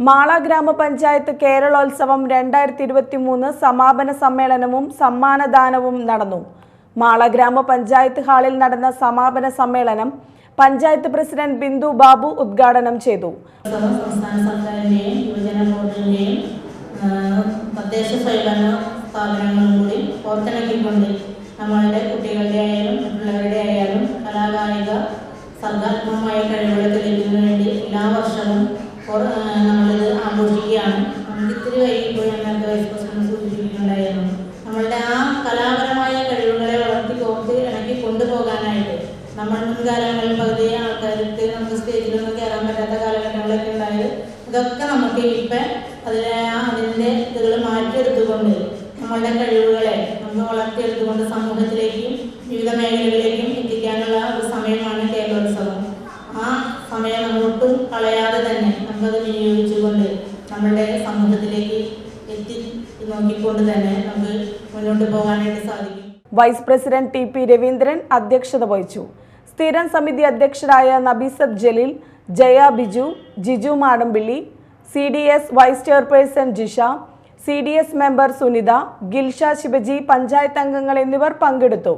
മാള ഗ്രാമപഞ്ചായത്ത് കേരളോത്സവം രണ്ടായിരത്തി ഇരുപത്തി മൂന്ന് സമാപന സമ്മേളനവും സമ്മാനദാനവും നടന്നു. മാള ഗ്രാമപഞ്ചായത്ത് ഹാളിൽ നടന്ന സമാപന സമ്മേളനം പഞ്ചായത്ത് പ്രസിഡന്റ് ബിന്ദു ബാബു ഉദ്ഘാടനം ചെയ്തു. സംസ്ഥാന സർക്കാരിന്റെയും യുവജന ബോർഡിന്റെയും ആ, തദ്ദേശ സ്വയംഭരണ കൂടി കോർത്തിണക്കിക്കൊണ്ട് നമ്മളുടെ കുട്ടികളുടെ ആയാലും മറ്റുള്ളവരുടെ ആയാലും കലാകായിക സർഗാത്മകമായ കഴിവുകൾ തെളിയിക്കുന്നതിന് വേണ്ടി എല്ലാ വർഷവും കോർ- ആഘോഷിക്കുകയാണ് നമുക്ക് ഇത്തിരി ഞാൻ നേരത്തെ വൈസ് പ്രസിഡന്റ് സൂചിപ്പിക്കുന്നുണ്ടായിരുന്നു നമ്മളുടെ ആ കലാപരമായ കഴിവുകളെ വളർത്തി കോർത്ത് ഇണക്കി കൊണ്ടുപോകാനായിട്ട് നമ്മൾ മുൻകാലങ്ങളിൽ പകുതി ആൾക്കാർക്ക് നമുക്ക് സ്റ്റേജിലൊന്നും കയറാൻ പറ്റാത്ത കാലഘട്ടങ്ങളൊക്കെ ഉണ്ടായത് ഇതൊക്കെ നമുക്ക് ഇപ്പം അതിനെ അതിന്റെ ഇതുകൾ മാറ്റിയെടുത്തുകൊണ്ട് നമ്മളുടെ കഴിവുകളെ നമുക്ക് വളർത്തിയെടുത്തുകൊണ്ട് സമൂഹത്തിലേക്കും വിവിധ മേഖലകളിലേക്കും എത്തിക്കാനുള്ള ഒരു സമയമാണ് കേരളോത്സവം. ആ സമയം നമ്മൾ കളയാതെ തന്നെ നമുക്കത് വിനിയോഗിച്ചുകൊണ്ട് നമ്മളുടെ സമൂഹത്തിലേക്ക് എത്തി നോക്കിക്കൊണ്ട് തന്നെ നമുക്ക് മുന്നോട്ട് പോകാനായിട്ട് സാധിക്കും. Vice president T P Raveendran അധ്യക്ഷത വഹിച്ചു. സ്ഥിരം സമിതി അധ്യക്ഷരായ Nabeesab Jaleel Jaya Biju Jiju Madambilly C D S vice chairperson Jisha C D S member Sunitha Gilsha Shivaji panchayat അംഗങ്ങൾ എന്നിവർ പങ്കെടുത്തു.